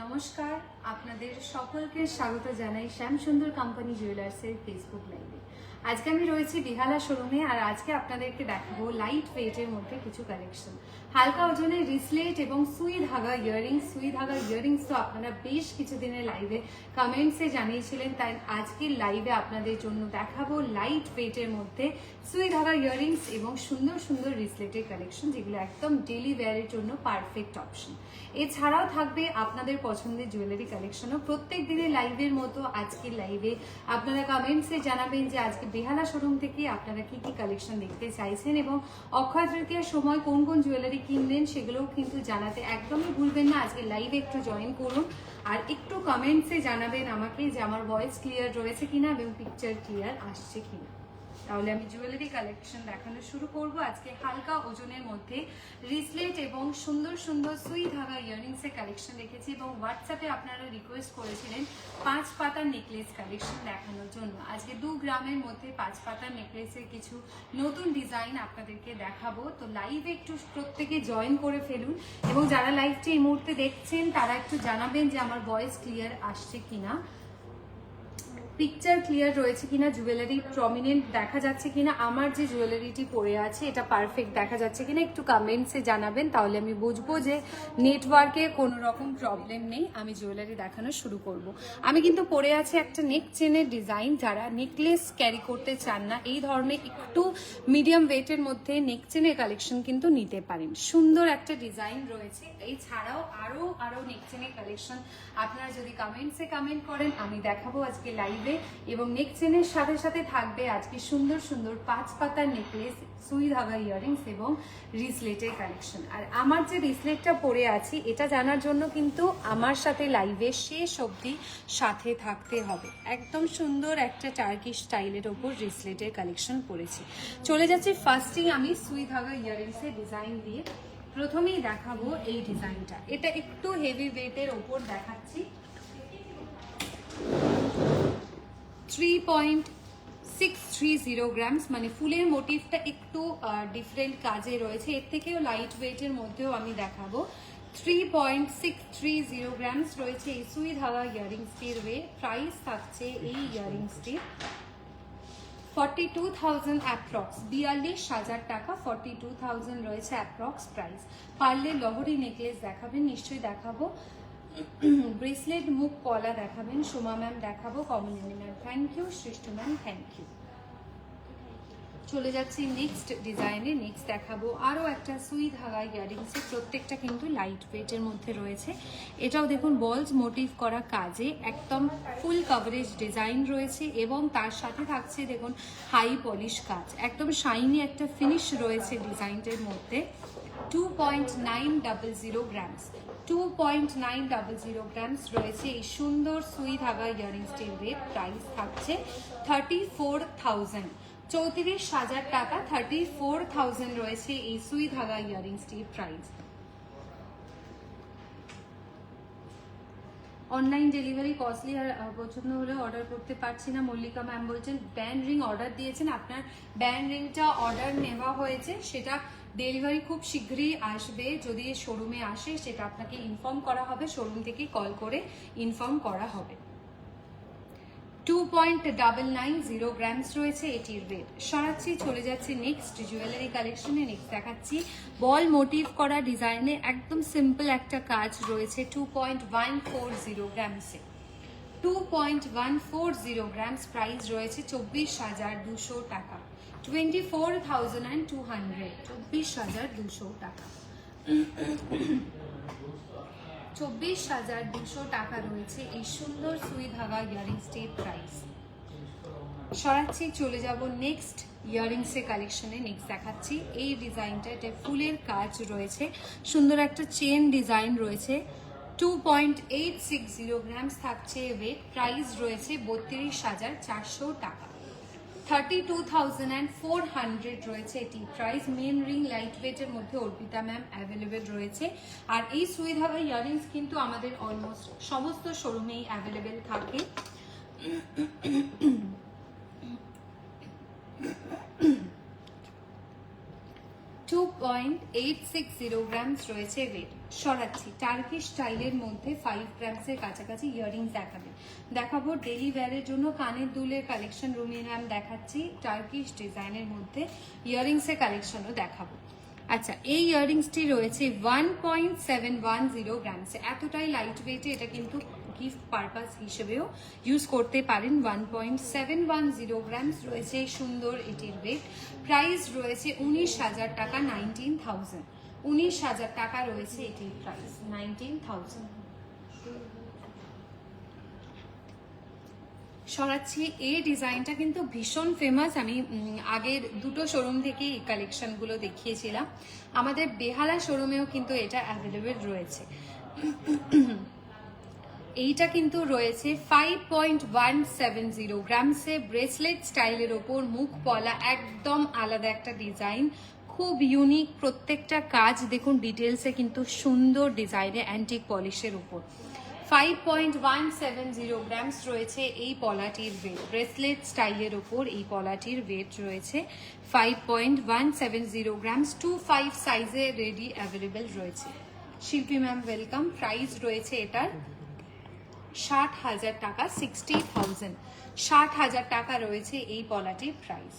নমস্কার। আপনাদের সকলকে স্বাগত জানাই শ্যামসুন্দর কোম্পানি জুয়েলার্সের ফেসবুক লাইভে আজকে আমি রয়েছি বিহালা শোরুমে আর আজকে আপনাদেরকে দেখাবো লাইট ওয়েটের মধ্যে কিছু কালেকশন হালকা ওজনের রিসলেট এবং সুই ধাগা ইয়ারিংস সুই ধাগা ইয়ারিংস তো আপনারা বেশ কিছুদিনের লাইভে কমেন্টসে জানিয়েছিলেন, তাই আজকের লাইভে আপনাদের জন্য দেখাবো লাইট ওয়েটের মধ্যে সুই ধাগা ইয়ারিংস এবং সুন্দর সুন্দর রিসলেটের কালেকশন যেগুলো একদম ডেলি ওয়্যারের জন্য পারফেক্ট অপশন এছাড়াও থাকবে আপনাদের পছন্দের জুয়েলারি কালেকশনও প্রত্যেক দিনের লাইভের মতো আজকের লাইভে আপনারা কমেন্টসে জানাবেন যে আজকে বেহালা শোরুম থেকে আপনারা কি কি কালেকশন দেখতে চাইছেন এবং অক্ষয় তৃতীয়ার সময় কোন কোন জুয়েলারি কিনবেন সেগুলোও কিন্তু জানাতে একদমই ভুলবেন না। আজকে লাইভে একটু জয়েন করুন আর একটু কমেন্টসে জানাবেন আমাকে যে আমার ভয়েস ক্লিয়ার রয়েছে কিনা এবং পিকচার ক্লিয়ার আসছে কিনা। তাহলে আমি জুয়েলারি কালেকশন দেখানো শুরু করব। আজকে হালকা ওজনের মধ্যে রিসলেট এবং সুন্দর সুন্দর সুই ধাগা ইয়ারিংস এর কালেকশন রেখেছি এবং হোয়াটসঅ্যাপে আপনারা রিকোয়েস্ট করেছিলেন পাঁচ পাতার নেকলেস কালেকশন দেখানোর জন্য। আজকে দু গ্রামের মধ্যে পাঁচ পাতার নেকলেসের কিছু নতুন ডিজাইন আপনাদেরকে দেখাবো। তো লাইভে একটু প্রত্যেকে জয়েন করে ফেলুন এবং যারা লাইভটি এই মুহূর্তে দেখছেন, তারা একটু জানাবেন যে আমার ভয়েস ক্লিয়ার আসছে কিনা। পিকচার ক্লিয়ার রয়েছে কিনা জুয়েলারি প্রমিনেন্ট দেখা যাচ্ছে কিনা, আমার যে জুয়েলারিটি পরে আছে, এটা পারফেক্ট দেখা যাচ্ছে কিনা, একটু কমেন্টসে জানাবেন, তাহলে আমি বুঝব যে নেটওয়ার্কে কোনো রকম প্রবলেম নেই, আমি জুয়েলারি দেখানো শুরু করব। আমি কিন্তু পরে আছে একটা নেক চেনের ডিজাইন যারা নেকলেস ক্যারি করতে চান না, এই ধরনের একটু মিডিয়াম ওয়েটের মধ্যে নেক চেনের কালেকশন কিন্তু নিতে পারেন সুন্দর একটা ডিজাইন রয়েছে, এছাড়াও আরও আরও নেক চেনের কালেকশন আপনারা যদি কমেন্টসে কমেন্ট করেন, আমি দেখাবো আজকে লাইভে এবং নেক চেনের সাথে সাথে থাকবে আজকে সুন্দর সুন্দর পাঁচ পাতার নেকলেস সুই ধাগা ইয়ারিংস এবং রিসলেটের কালেকশন আর আমার যে রিসলেটটা পরে আছি, এটা জানার জন্য কিন্তু আমার সাথে লাইভে শেষ অবধি সাথে থাকতে হবে। একদম সুন্দর একটা টার্কি স্টাইলের ওপর রিসলেটের কালেকশন পরেছি। চলে যাচ্ছি ফার্স্টেই আমি সুই ধাগা ইয়ারিংসের ডিজাইন দিয়ে প্রথমেই দেখাবো এই ডিজাইনটা এটা একটু হেভি ওয়েটের ওপর দেখাচ্ছি। Three point six three zero grams মানে ফুলের মোটিভটা একটু ডিফারেন্ট কাজে রয়েছে। এর থেকেও লাইট ওয়েটের মধ্যেও আমি দেখাবো। Three point six three zero grams রয়েছে এই সুই ধাগা ইয়ারিংসটির ওয়ে প্রাইস থাকছে এই ইয়ারিংসটির ফর্টি টু থাউজেন্ড অ্যাপ্রক্স বিয়াল্লিশ হাজার টাকা ফর্টি টু থাউজেন্ড রয়েছে অ্যাপ্রক্স প্রাইস পারলে লহরি নেকলেস দেখাবেন, নিশ্চয়ই দেখাবো। ব্রেসলেট মুখ কলা দেখাবেন, সোমা ম্যাম দেখাবো Kamalini ma'am thank you Srishti ma'am thank you চলে যাচ্ছি নেক্সট ডিজাইনে নেক্সট দেখাবো আরও একটা সুই ধাগা ইয়ারিংসের প্রত্যেকটা কিন্তু লাইট ওয়েটের মধ্যে রয়েছে। এটাও দেখুন বলস মোটিভ করা কাজে। একদম ফুল কভারেজ ডিজাইন রয়েছে এবং তার সাথে থাকছে দেখুন হাই পলিশ কাজ। একদম শাইনি একটা ফিনিশ রয়েছে ডিজাইনটার মধ্যে। Two point nine double zero grams two point nine double zero grams রয়েছে। এই সুন্দর সুই ধাগা ইয়ারিংসটির রেট প্রাইস থাকছে থার্টি ফোর থাউজেন্ড চৌত্রিশ হাজার টাকা থার্টি ফোর থাউজেন্ড রয়েছে এই সুই ধাগা ইয়ারিংসটির প্রাইস অনলাইন ডেলিভারি কস্টলি আর পছন্দ হলে অর্ডার করতে পারছি না। মল্লিকা ম্যাম বলছেন ব্যান্ড রিং অর্ডার দিয়েছেন। আপনার ব্যান্ড রিংটা অর্ডার নেওয়া হয়েছে, সেটা ডেলিভারি খুব শীঘ্রই আসবে। যদি শোরুমে আসে, সেটা আপনাকে ইনফর্ম করা হবে। শোরুম থেকে কল করে ইনফর্ম করা হবে। Two point double nine zero grams রয়েছে এটির রেট সরাচ্ছি, চলে যাচ্ছে নেক্সট জুয়েলারি কালেকশনে নেক্সট দেখাচ্ছি বল মোটিভ করা ডিজাইনে একদম সিম্পল একটা কাজ রয়েছে two point one four zero গ্রামসে two point one four zero grams price রয়েছে চব্বিশ হাজার দুশো টাকা। Twenty four thousand and two hundred চব্বিশ হাজার দুশো টাকা। চব্বিশ হাজার দুশো টাকা রয়েছে এই সুন্দর সুই প্রাইস। সরাচ্ছি, চলে যাব নেক্সট ইয়ারিংসের কালেকশনে। নেক্সট দেখাচ্ছি। এই ডিজাইনটা এটা ফুলের কাজ রয়েছে। সুন্দর একটা চেন ডিজাইন রয়েছে। Two point eight six zero grams থাকছে ওয়েট প্রাইস রয়েছে বত্রিশ হাজার চারশো টাকা। Thirty two thousand and four hundred রয়েছে এটি প্রাইস মেন রিং লাইট ওয়েটের মধ্যে অর্পিতা ম্যাম অ্যাভেলেবেল রয়েছে। আর এই সুই ধাগা ইয়ারিংস কিন্তু আমাদের অলমোস্ট সমস্ত শোরুমেই অ্যাভেলেবেল থাকে। Two point eight six zero grams রয়েছে ওয়েট সরাচ্ছি টার্কিশ স্টাইলের মধ্যে ফাইভ গ্রামসের কাছাকাছি ইয়াররিংস দেখাবে দেখাবো ডেলি ওয়্যারের জন্য কানের দুলের কালেকশন রুমি ম্যাম দেখাচ্ছি। টার্কিশ ডিজাইনের মধ্যে ইয়াররিংসের কালেকশনও দেখাবো। আচ্ছা এই ইয়াররিংসটি রয়েছে one point seven one zero গ্রামসে এতটাই লাইট ওয়েটে এটা কিন্তু গিফট পারপাস হিসেবেও ইউজ করতে পারেন। One point seven one zero grams রয়েছে, সুন্দর এটির ওয়েট প্রাইস রয়েছে উনিশ হাজার টাকা নাইনটিন থাউজেন্ড উনিশ হাজার টাকা রয়েছে এটির প্রাইস নাইনটিন থাউজেন্ড সরাচ্ছি এই ডিজাইনটা কিন্তু ভীষণ ফেমাস আমি আগের দুটো শোরুম থেকে এই কালেকশনগুলো দেখিয়েছিলাম। আমাদের বেহালা শোরুমেও কিন্তু এটা অ্যাভেলেবেল রয়েছে। এইটা কিন্তু রয়েছে five point one seven zero গ্রামসে bracelet স্টাইলের ওপর মুখ পলা একদম আলাদা একটা ডিজাইন খুব ইউনিক প্রত্যেকটা কাজ। দেখুন ডিটেলসে কিন্তু সুন্দর ডিজাইনে অ্যান্টিক পলিশের উপর। Five point one seven zero grams রয়েছে এই পলাটির ওয়েট ব্রেসলেট স্টাইলের ওপর এই পলাটির ওয়েট রয়েছে। Five point one seven zero grams two five সাইজে রেডি অ্যাভেলেবেল রয়েছে। শিল্পী ম্যাম ওয়েলকাম প্রাইস রয়েছে এটার ষাট হাজার টাকা সিক্সটি থাউজেন্ড ষাট হাজার টাকা রয়েছে এই পলাটির প্রাইস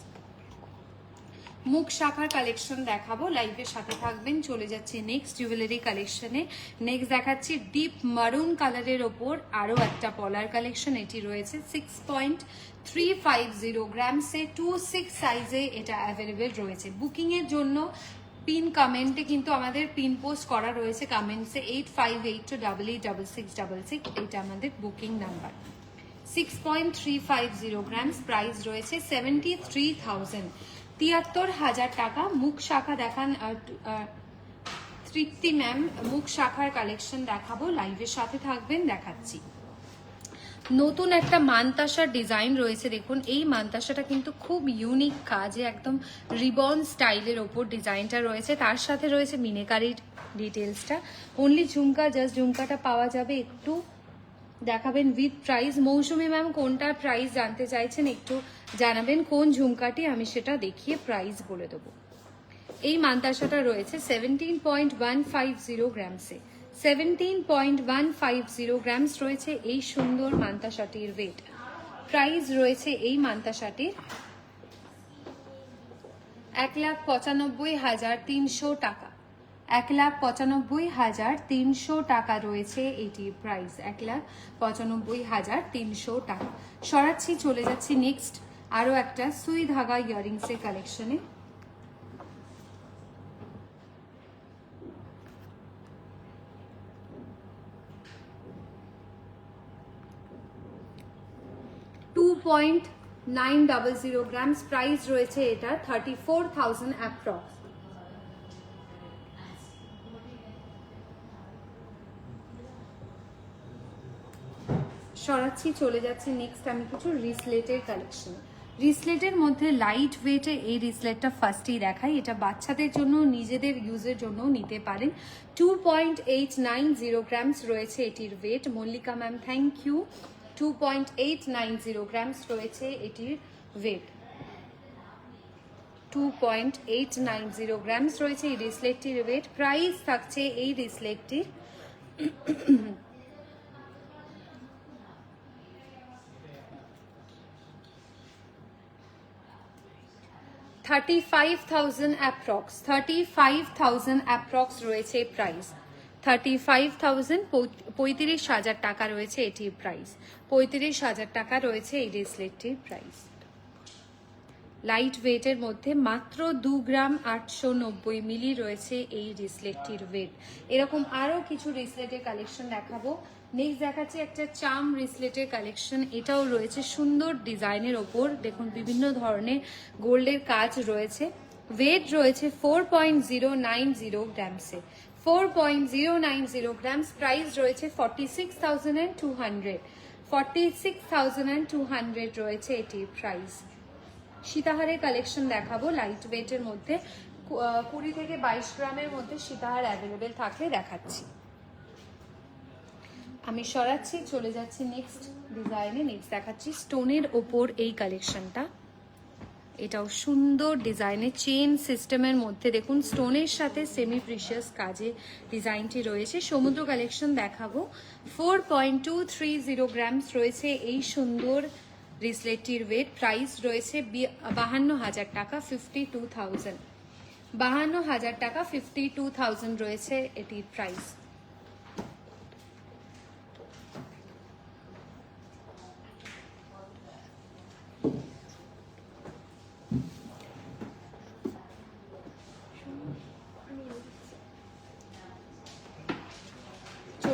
মুখ শাখার কালেকশন দেখাবো লাইভের সাথে থাকবেন। চলে যাচ্ছে নেক্সট জুয়েলারি কালেকশনে নেক্সট দেখাচ্ছি ডিপ মারুন কালারের ওপর আরও একটা পলার কালেকশন এটি রয়েছে six point three five zero গ্রামসে two six সাইজে এটা অ্যাভেলেবেল রয়েছে। বুকিংয়ের জন্য পিন কমেন্টে কিন্তু আমাদের পিন পোস্ট করা রয়েছে কমেন্টসে eight five eight two double eight double six double six এইটা আমাদের booking number. Six point three five zero grams price রয়েছে সেভেন্টি থ্রি থাউজেন্ড তিয়াত্তর হাজার টাকা মুখ শাখা দেখান তৃপ্তি ম্যাম, মুখ শাখার কালেকশন দেখাবো লাইভের সাথে থাকবেন, দেখাচ্ছি। নতুন একটা মানতাসার ডিজাইন রয়েছে, দেখুন। এই মানতাসাটা কিন্তু খুব ইউনিক কাজে, একদম রিবন স্টাইলের ওপর ডিজাইনটা রয়েছে। তার সাথে রয়েছে মিনেকারির ডিটেলসটা অনলি ঝুমকা জাস্ট ঝুমকাটা পাওয়া যাবে। একটু দেখাবেন উইথ প্রাইস মৌসুমি ম্যাম কোনটার প্রাইস জানতে চাইছেন একটু জানাবেন। কোন ঝুমকাটি? আমি সেটা দেখিয়ে প্রাইস বলে দেবো। এই মান্তাসাটা রয়েছে seventeen point one five zero গ্রামসে seventeen point one five zero grams রয়েছে এই সুন্দর মান্তাসাটির ওয়েট প্রাইস রয়েছে এই মান্তাসাটির এক লাখ পঁচানব্বই হাজার তিনশো টাকা। এক লাখ পঁচানব্বই হাজার তিনশো টাকা রয়েছে এটির প্রাইস এক লাখ পঁচানব্বই হাজার তিনশো টাকা। সরাচ্ছি, চলে যাচ্ছি নেক্সট আরও একটা সুই ধাগা ইয়ারিংসের কালেকশনে two point nine double zero grams price রয়েছে এটা থার্টি ফোর থাউজেন্ড অ্যাপ্রক্স সরাচ্ছি, চলে যাচ্ছে নেক্সট আমি কিছু রিসলেটের কালেকশন রিসলেটের মধ্যে লাইট ওয়েটে এই রিসলেটটা ফার্স্টেই দেখাই। এটা বাচ্চাদের জন্য, নিজেদের ইউজের জন্য নিতে পারেন। Two point eight nine zero grams রয়েছে এটির weight Mallika ma'am thank you two point eight nine zero grams রয়েছে এটির weight two point eight nine zero grams রয়েছে এই রিসলেটটির ওয়েট প্রাইস থাকছে এই রিসলেটটির thirty five thousand approx thirty five thousand approx রয়েছে প্রাইস থার্টি ফাইভ থাউজেন্ড পঁয়ত্রিশ হাজার টাকা রয়েছে এটির প্রাইস পঁয়ত্রিশ হাজার টাকা রয়েছে এই ব্রেসলেটটির প্রাইস লাইট ওয়েটের মধ্যে মাত্র দু গ্রাম আটশো নব্বই মিলি রয়েছে এই রিসলেটটির ওয়েট এরকম আরও কিছু রিসলেটের কালেকশন দেখাবো। নেক্সট দেখাচ্ছি একটা চাম রিসলেটের কালেকশন এটাও রয়েছে সুন্দর ডিজাইনের ওপর। দেখুন, বিভিন্ন ধরনের গোল্ডের কাজ রয়েছে। ওয়েট রয়েছে four point zero nine zero গ্রামসে four point zero nine zero grams price রয়েছে forty six thousand and two hundred forty six thousand and two hundred রয়েছে এটির প্রাইস সীতাহারের কালেকশন দেখাবো। লাইট ওয়েটের মধ্যে কুড়ি থেকে বাইশ গ্রামের মধ্যে সীতাহার অ্যাভেলেবেল থাকলে দেখাচ্ছি। আমি সরাচ্ছি, চলে যাচ্ছি নেক্সট ডিজাইনে নেক্সট দেখাচ্ছি স্টোনের ওপর এই কালেকশনটা এটাও সুন্দর ডিজাইনের চেন সিস্টেমের মধ্যে। দেখুন, স্টোনের সাথে সেমি প্রিশিয়াস কাজে ডিজাইনটি রয়েছে। সমুদ্র কালেকশন দেখাবো। Four point two three zero grams রয়েছে এই সুন্দর রিসলেটটির ওয়েট প্রাইস রয়েছে বাহান্ন হাজার টাকা ফিফটি টু থাউজেন্ড বাহান্ন হাজার টাকা ফিফটি টু থাউজেন্ড রয়েছে এটির প্রাইস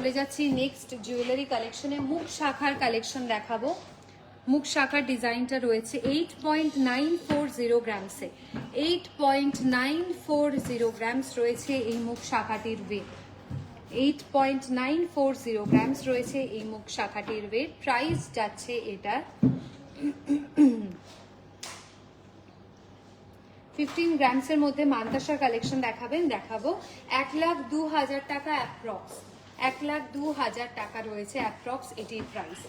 চলে যাচ্ছি নেক্সট জুয়েলারি কালেকশনে মুখ শাখার কালেকশন দেখাবো। মুখ শাখার ডিজাইনটা রয়েছে eight point nine four zero গ্রামসে eight point nine four zero grams রয়েছে এই মুখ শাখাটির weight eight point nine four zero grams রয়েছে এই মুখ শাখাটির ওয়েট প্রাইস যাচ্ছে এটা ফিফটিন গ্রামসের মধ্যে মান্তাসার কালেকশন দেখাবেন। দেখাবো। এক লাখ দু হাজার টাকা অ্যাপ্রক্স এক লাখ দু হাজার টাকা রয়েছে অ্যাপ্রক্স এটির price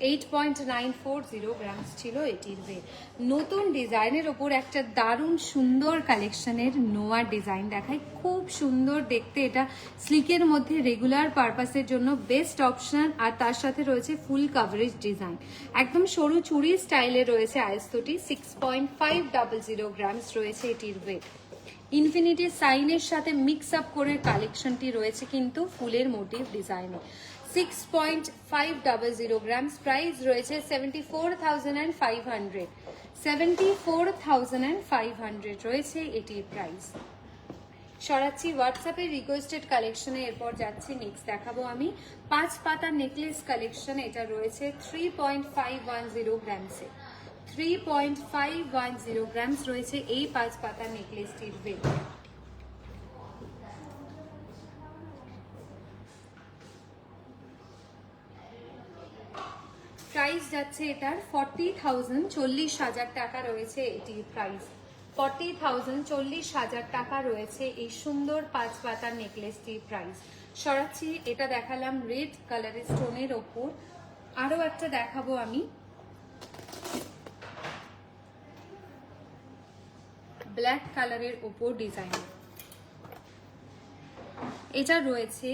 eight point nine four zero grams ছিল এটির ওয়েট নতুন ডিজাইনের ওপর একটা দারুণ সুন্দর কালেকশনের নোয়ার ডিজাইন দেখায়। খুব সুন্দর দেখতে এটা। স্লিকের মধ্যে রেগুলার পারপাসের জন্য বেস্ট অপশন আর তার সাথে রয়েছে ফুল কাভারেজ ডিজাইন একদম সরু চুড়ি স্টাইলে রয়েছে আয়স্তটি six point five double zero grams রয়েছে এটির ওয়েট ইনফিনিটি সাইনের সাথে মিক্স আপ করে কালেকশনটি রয়েছে কিন্তু ফুলের মোটিভ ডিজাইনে six point five double zero grams price রয়েছে seventy four thousand and five hundred seventy four thousand and five hundred রয়েছে এটির প্রাইস সরাচ্ছি হোয়াটসঅ্যাপে রিকোয়েস্টেড কালেকশনে এরপর যাচ্ছি নেক্সট দেখাবো আমি। পাঁচ পাতা নেকলেস কালেকশন এটা রয়েছে three point five one zero গ্রামসে three point five one zero grams রয়েছে এই পাঁচ পাতা নেকলেসটির ওয়েট প্রাইস যাচ্ছে এটার ফর্টি থাউজেন্ড চল্লিশ হাজার টাকা রয়েছে এটির প্রাইস ফর্টি থাউজেন্ড চল্লিশ হাজার টাকা রয়েছে এই সুন্দর পাঁচ পাতার নেকলেসটির প্রাইস সরাচ্ছি, এটা দেখালাম রেড কালারের স্টোনের ওপর। আরও একটা দেখাবো আমি। ব্ল্যাক কালারের ওপর ডিজাইন। এটা রয়েছে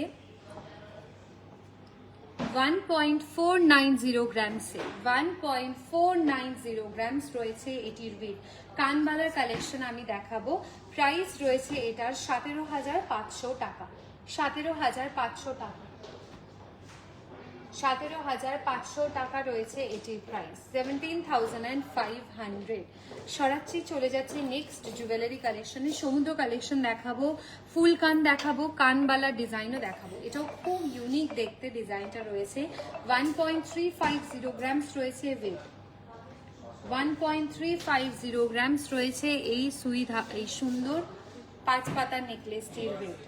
one point four nine zero গ্রামসে one point four nine zero grams রয়েছে এটির ওয়েট কানবালার কালেকশন আমি দেখাবো। প্রাইস রয়েছে এটার সতেরো হাজার পাঁচশো টাকা। সতেরো হাজার পাঁচশো টাকা। সতেরো হাজার পাঁচশো টাকা রয়েছে এটির price seventeen thousand and five hundred সরাচ্ছি, চলে যাচ্ছে নেক্সট জুয়েলারি কালেকশনে সমুদ্র কালেকশন দেখাবো, ফুল কান দেখাবো, কানবালা ডিজাইনও দেখাবো। এটাও খুব ইউনিক দেখতে ডিজাইনটা রয়েছে। One point three five zero grams রয়েছে weight one point three five zero grams রয়েছে এই সুইধা, এই সুন্দর পাঁচ পাতা নেকলেসটির ওয়েট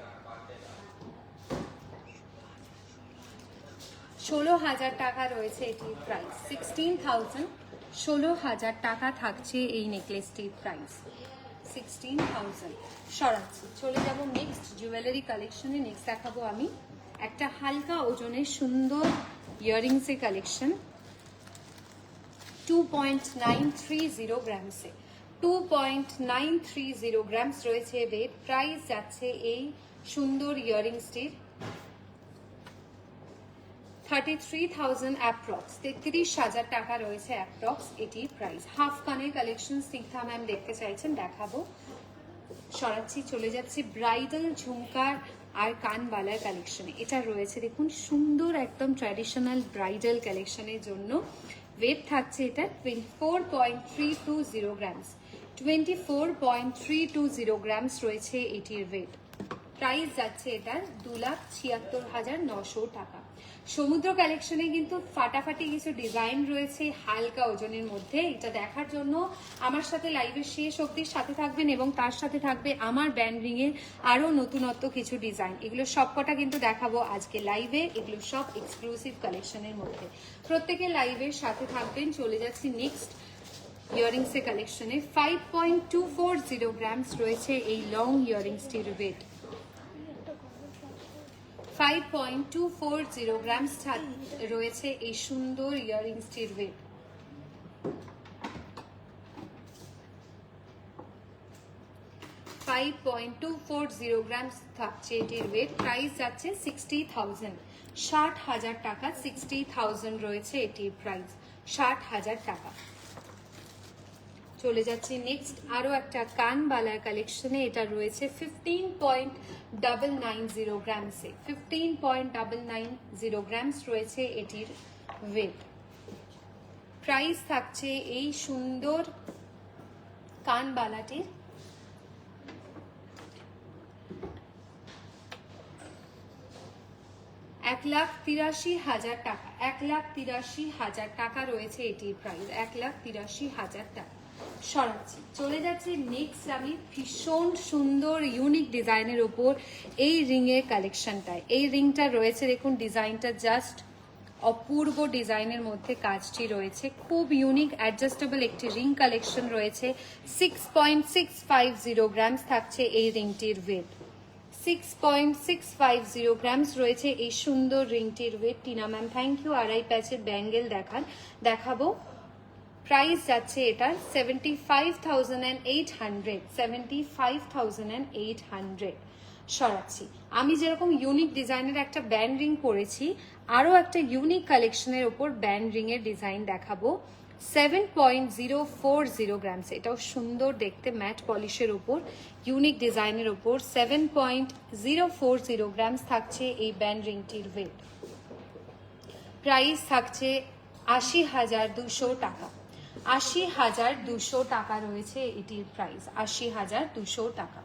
ষোলো হাজার টাকা রয়েছে এটির প্রাইস সিক্সটিন থাউজেন্ড ষোলো হাজার টাকা থাকছে এই নেকলেসটির প্রাইস সিক্সটিন থাউজেন্ড সরাচ্ছি, চলে যাব নেক্সট জুয়েলারি কালেকশনে নেক্সট দেখাবো আমি একটা হালকা ওজনের সুন্দর ইয়াররিংসের collection two point nine three zero গ্রামসে two point nine three zero grams রয়েছে ওয়েট প্রাইস যাচ্ছে এই সুন্দর ইয়াররিংসটির থার্টি থ্রি থাউজেন্ড অ্যাপ্রক্স তেত্রিশ হাজার টাকা রয়েছে অ্যাপ্রক্স এটির প্রাইস হাফ কানের কালেকশন স্নিগ্ধা ম্যাম দেখতে চাইছেন, দেখাবো। সরাচ্ছি, চলে যাচ্ছি ব্রাইডাল ঝুমকার আর কানবালার কালেকশনে এটা রয়েছে, দেখুন, সুন্দর একদম ট্র্যাডিশনাল ব্রাইডাল কালেকশনের জন্য। ওয়েট থাকছে এটা twenty four point three two zero grams twenty four point three two zero grams রয়েছে এটির ওয়েট প্রাইস যাচ্ছে এটার দু লাখ ছিয়াত্তর হাজার নশো টাকা। সমুদ্র কালেকশনে কিন্তু ফাটাফাটি কিছু ডিজাইন রয়েছে, হালকা ওজনের মধ্যে। এটা দেখার জন্য আমার সাথে লাইভের শেষ অবধির সাথে থাকবেন এবং তার সাথে থাকবে আমার ব্যান্ড রিং এর আরও নতুনত্ব কিছু ডিজাইন এগুলো সবকটা কিন্তু দেখাবো আজকে লাইভে এগুলো সব এক্সক্লুসিভ কালেকশনের মধ্যে। প্রত্যেকে লাইভের সাথে থাকবেন। চলে যাচ্ছি নেক্সট ইয়ারিংসের কালেকশনে five point two four zero grams রয়েছে এই long ইয়ারিংসটির weight five point two four zero grams রয়েছে এই সুন্দর ইয়াররিংসটির weight five point two four zero grams থাকছে এটির ওয়েট প্রাইস যাচ্ছে সিক্সটি থাউজেন্ড ষাট হাজার টাকা সিক্সটি থাউজেন্ড রয়েছে এটির প্রাইস ষাট হাজার টাকা। চলে যাচ্ছি নেক্সট আরও একটা কানবালার কালেকশনে এটা রয়েছে fifteen point double nine zero গ্রামসে fifteen point double nine zero grams রয়েছে এটির ওয়েট প্রাইস থাকছে এই সুন্দর কানবালাটির। এক লাখ তিরাশি হাজার টাকা, এক লাখ তিরাশি হাজার টাকা রয়েছে এটির প্রাইস এক লাখ তিরাশি হাজার টাকা। সরাচ্ছি। চলে যাচ্ছে নেক্সট আমি ভীষণ সুন্দর ইউনিক ডিজাইনের ওপর এই রিংয়ের কালেকশনটায় এই রিংটা রয়েছে, দেখুন ডিজাইনটা জাস্ট অপূর্ব ডিজাইনের মধ্যে কাজটি রয়েছে। খুব ইউনিক অ্যাডজাস্টেবল একটি রিং কালেকশন রয়েছে। Six point six five zero grams থাকছে এই রিংটির weight six point six five zero grams রয়েছে এই সুন্দর রিংটির weight Tina ma'am thank you আড়াই প্যাচের ব্যাঙ্গেল দেখান। দেখাবো। প্রাইস যাচ্ছে এটার seventy five thousand and eight hundred seventy five thousand and eight hundred সরাচ্ছি। আমি যেরকম ইউনিক ডিজাইনের একটা ব্যান্ড রিং পরেছি আরও একটা ইউনিক কালেকশনের ওপর ব্যান্ড রিংয়ের ডিজাইন দেখাবো। Seven point zero four zero grams এটাও সুন্দর দেখতে ম্যাট পলিশের ওপর ইউনিক ডিজাইনের ওপর seven point zero four zero grams থাকছে এই ব্যান্ড রিংটির ওয়েট প্রাইস থাকছে আশি হাজার দুশো টাকা। আশি হাজার দুশো টাকা রয়েছে এটির প্রাইস আশি হাজার দুশো টাকা।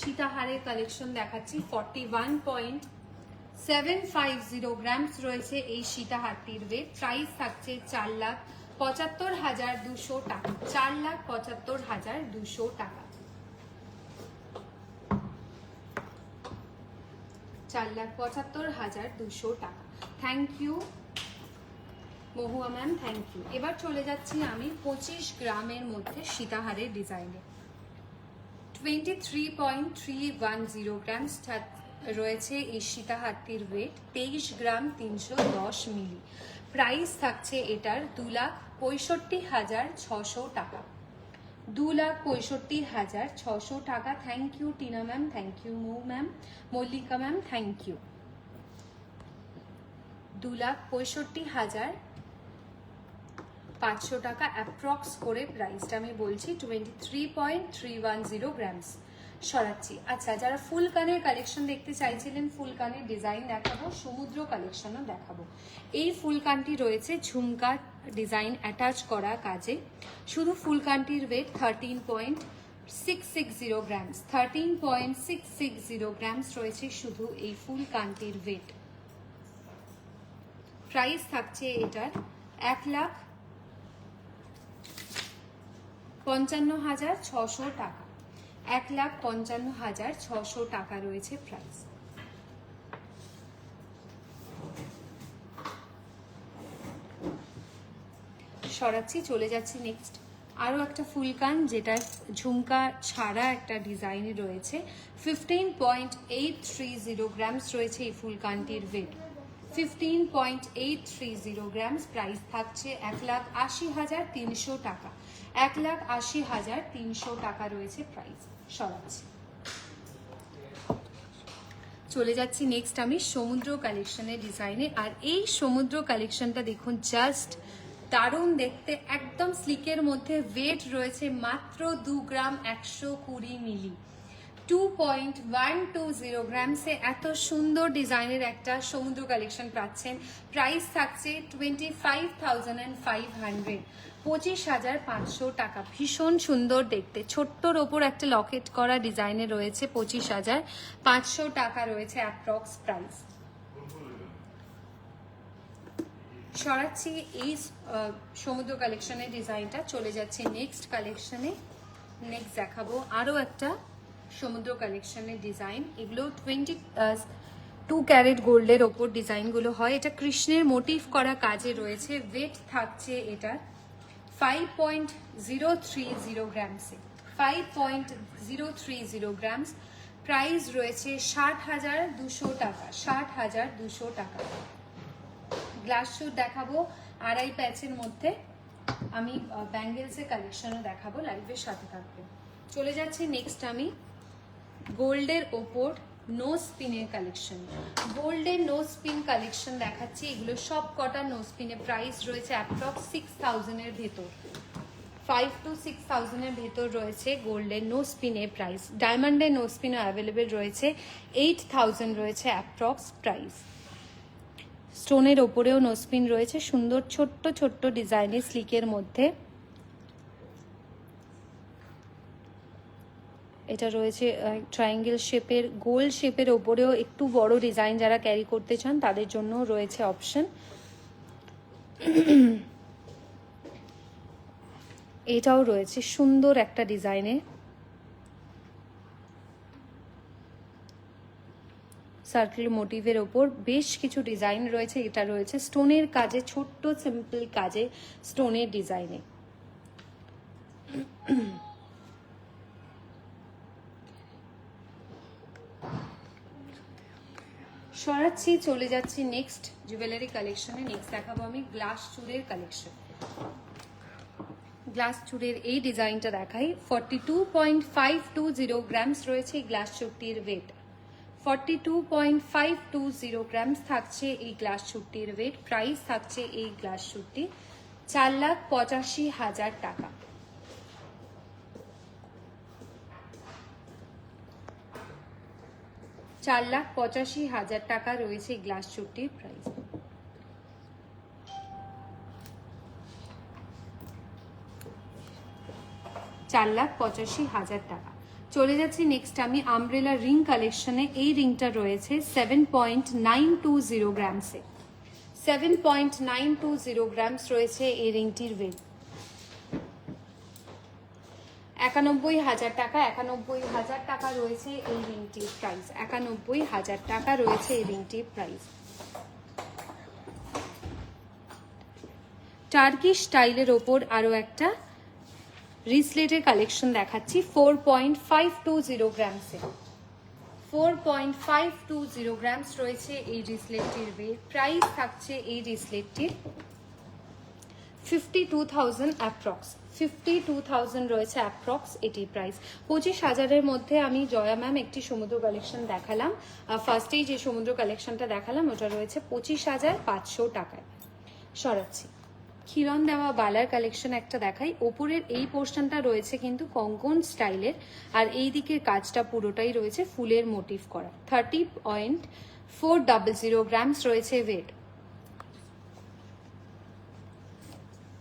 সীতাহারের কালেকশন দেখাচ্ছি। Forty one point seven five zero grams রয়েছে এই সীতাহারটির ওয়েট প্রাইস থাকছে চার লাখ পঁচাত্তর হাজার দুশো টাকা। চার লাখ পঁচাত্তর হাজার দুশো টাকা। চার লাখ পঁচাত্তর হাজার দুশো টাকা। Thank you Mahua ma'am thank you এবার চলে যাচ্ছি আমি পঁচিশ গ্রামের মধ্যে সীতাহারের ডিজাইনে twenty three point three one zero grams রয়েছে এই সীতাহারটির ওয়েট তেইশ গ্রাম তিনশো দশ মিলি প্রাইস থাকছে এটার দু লাখ পঁয়ষট্টি হাজার ছশো টাকা। দু লাখ পঁয়ষট্টি হাজার ছশো টাকা। Thank you Tina ma'am thank you Mou ma'am Mallika ma'am thank you দু লাখ পঁয়ষট্টি হাজার পাঁচশো টাকা অ্যাপ্রক্স করে প্রাইসটা আমি বলছি twenty three point three one zero grams সরাচ্ছি। আচ্ছা যারা ফুল কানের কালেকশন দেখতে চাইছিলেন, ফুল কানের ডিজাইন দেখাবো, সমুদ্র কালেকশনও দেখাবো। এই ফুল কানটি রয়েছে ঝুমকা ডিজাইন অ্যাটাচ করা কাজে। শুধু ফুল কানটির weight thirteen point six six zero grams thirteen point six six zero grams রয়েছে শুধু এই ফুল কানটির ওয়েট প্রাইস থাকছে এটার এক লাখ পঞ্চান্ন হাজার ছশো টাকা। এক লাখ পঞ্চান্ন হাজার ছশো টাকা রয়েছে প্রাইস সরাচ্ছি, চলে যাচ্ছি নেক্সট আরও একটা ফুলকান যেটা ঝুমকা ছাড়া একটা ডিজাইন রয়েছে। Fifteen point eight three zero grams রয়েছে এই ফুলকানটির weight fifteen point eight three zero grams price থাকছে এক লাখ আশি হাজার তিনশো টাকা। এক লাখ আশি হাজার তিনশো টাকা রয়েছে প্রাইস সরাচ্ছি। চলে যাচ্ছি নেক্সট আমি সমুদ্র কালেকশনের ডিজাইনে আর এই সমুদ্র কালেকশনটা দেখুন জাস্ট দারুণ দেখতে, একদম স্লিকের মধ্যে ওয়েট রয়েছে মাত্র দু গ্রাম একশো কুড়ি milli two point one two zero গ্রামসে এত সুন্দর ডিজাইনের একটা সমুদ্র কালেকশন পাচ্ছেন। প্রাইস থাকছে twenty five thousand and five hundred পঁচিশ হাজার পাঁচশো টাকা। ভীষণ সুন্দর দেখতে। ছোট্টর ওপর একটা লকেট করা ডিজাইনে রয়েছে পঁচিশ হাজার পাঁচশো টাকা রয়েছে অ্যাপ্রক্স প্রাইস সরাচ্ছি, এই সমুদ্র কালেকশনের ডিজাইনটা চলে যাচ্ছে নেক্সট কালেকশনে নেক্সট দেখাবো আরও একটা সমুদ্র কালেকশনের ডিজাইন এগুলো টোয়েন্টি টু ক্যারেট গোল্ডের ওপর ডিজাইনগুলো হয়। এটা কৃষ্ণের মোটিভ করা কাজে রয়েছে। ওয়েট থাকছে এটার five point zero three zero গ্রামসে five point zero three zero grams price রয়েছে ষাট হাজার দুশো টাকা। ষাট হাজার দুশো টাকা। গ্লাস শুট দেখাবো, আড়াই প্যাচের মধ্যে আমি ব্যাঙ্গেলসের কালেকশনও দেখাবো লাইভের সাথে থাকবে চলে যাচ্ছি নেক্সট আমি গোল্ডের ওপর নো স্পিনের কালেকশন গোল্ডের নো স্পিন কালেকশন দেখাচ্ছি, এগুলো সব কটা নো স্পিনের প্রাইস রয়েছে অ্যাপ্রক্স সিক্স থাউজেন্ডের ভেতর। ফাইভ টু সিক্স থাউজেন্ডের ভেতর রয়েছে গোল্ডের নো স্পিনের প্রাইস ডায়মন্ডের নো স্পিনও অ্যাভেলেবেল রয়েছে এইট থাউজেন্ড রয়েছে অ্যাপ্রক্স প্রাইস স্টোনের ওপরেও নোসপিন রয়েছে। সুন্দর ছোট্ট ছোট্ট ডিজাইনের স্লিকের মধ্যে। এটা রয়েছে ট্রায়াঙ্গেল শেপের গোল শেপের ওপরেও একটু বড় ডিজাইন যারা ক্যারি করতে চান, তাদের জন্য রয়েছে অপশন এটাও রয়েছে সুন্দর একটা ডিজাইনে সার্কেল মোটিভের ওপর বেশ কিছু ডিজাইন রয়েছে। এটা রয়েছে স্টোনের কাজে, ছোট্ট সিম্পল কাজে স্টোনের ডিজাইনে সরাচ্ছি, চলে যাচ্ছি নেক্সট জুয়েলারি কালেকশনে নেক্সট দেখাবো আমি গ্লাস চুরের কালেকশন গ্লাস চুরের এই ডিজাইনটা দেখাই। Forty two point five two zero grams রয়েছে এই glass চুরটির weight forty two point five two zero grams থাকছে এই গ্লাস চুরটির ওয়েট প্রাইস থাকছে এই গ্লাস চুরটি চার লাখ পঁচাশি হাজার টাকা। চার লাখ পঁচাশি হাজার টাকা রয়েছে গ্লাস চুরটির প্রাইস। চার লাখ পঁচাশি হাজার টাকা। চলে যাচ্ছি নেক্সট আমি আমব্রেলা রিং কালেকশনে এই রিংটা রয়েছে seven point nine two zero গ্রামসে seven point nine two zero grams রয়েছে এই রিংটির ওয়েট একানব্বই হাজার টাকা, একানব্বই হাজার টাকা রয়েছে এই রিংটির প্রাইস একানব্বই হাজার টাকা রয়েছে এই রিংটির প্রাইস টার্কি স্টাইলের ওপর আরও একটা রিসলেটের কালেকশন দেখাচ্ছি four point five two zero গ্রামসে four point five two zero grams রয়েছে এই রিসলেটটির ওয়েট প্রাইস থাকছে এই রিসলেটটির fifty two thousand approx fifty two thousand রয়েছে অ্যাপ্রক্স এটির প্রাইস পঁচিশ হাজারের মধ্যে আমি জয়া ম্যাম একটি সমুদ্র কালেকশন দেখালাম। ফার্স্টেই যে সমুদ্র কালেকশনটা দেখালাম, ওটা রয়েছে পঁচিশ হাজার পাঁচশো টাকায়। সরাচ্ছি। খিরন দেওয়া বালার কালেকশন একটা দেখাই। ওপরের এই পোর্শনটা রয়েছে কিন্তু কঙ্কন স্টাইলের, আর এই দিকের কাজটা পুরোটাই রয়েছে ফুলের মোটিভ করা। Thirty point four double zero grams রয়েছে weight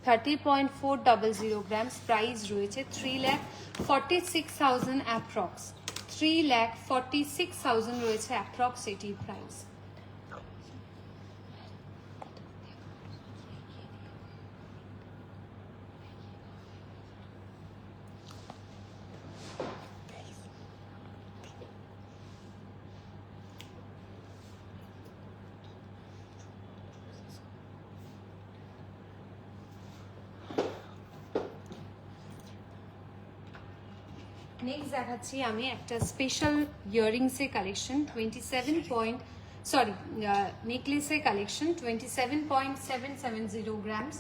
thirty point four double zero grams price রয়েছে three lakh forty six thousand approx three lakh forty six thousand রয়েছে অ্যাপ্রক্স এটির প্রাইস দেখাচ্ছি আমি একটা special ইয়াররিংসের collection twenty seven point sorry নেকলেসের collection twenty seven point seven seven zero grams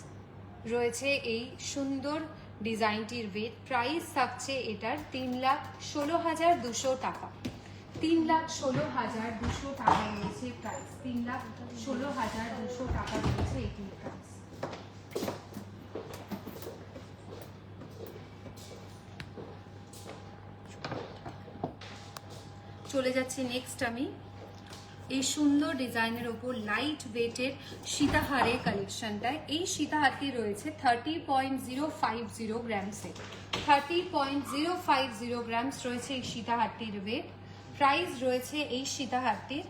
রয়েছে এই সুন্দর ডিজাইনটির wait price থাকছে এটার তিন লাখ ষোলো হাজার দুশো টাকা। তিন লাখ ষোলো হাজার দুশো টাকা রয়েছে প্রাইস তিন লাখ ষোলো হাজার দুশো টাকা রয়েছে এটির প্রাইস চলে যাচ্ছি নেক্সট আমি। এই সুন্দর ডিজাইনের ওপর লাইট ওয়েটের সীতাহারের কালেকশনটায় এই সীতাহারটি রয়েছে thirty point zero five zero গ্রামসে thirty point zero five zero grams রয়েছে এই সীতাহারটির ওয়েট প্রাইস রয়েছে এই সীতাহারটির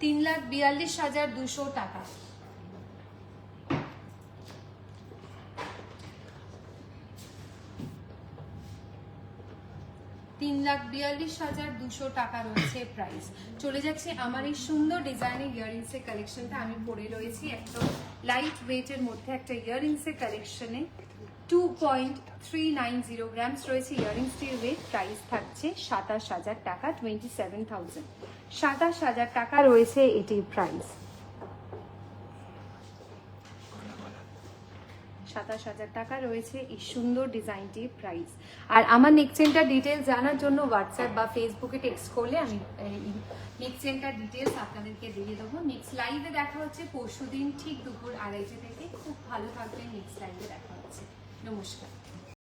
তিন লাখ বিয়াল্লিশ হাজার দুশো টাকা। তিন লাখ বিয়াল্লিশ হাজার দুশো টাকা রয়েছে প্রাইস চলে যাচ্ছে আমার এই সুন্দর ডিজাইনের ইয়াররিংসের কালেকশনটা আমি পরে রয়েছি একদম লাইট ওয়েটের মধ্যে একটা ইয়াররিংসের কালেকশনে two point three nine zero grams রয়েছে। ইয়াররিংসটির ওয়েট প্রাইস থাকছে সাতাশ হাজার টাকা টোয়েন্টি সেভেন থাউজেন্ড সাতাশ হাজার টাকা রয়েছে এটির প্রাইস সাতাশ হাজার টাকা রয়েছে এই সুন্দর ডিজাইনটির প্রাইস। আর আমার নেকচেনটার ডিটেলস জানার জন্য হোয়াটসঅ্যাপ বা ফেসবুকে টেক্সট করলে আমি নেকচেনটার ডিটেলস আপনাদেরকে দিয়ে দেবো। নেক্সট লাইভে দেখা হচ্ছে পরশু দিন ঠিক দুপুর আড়াইটে থেকে খুব ভালো থাকবে নেক্সট লাইভে দেখা হচ্ছে। নমস্কার।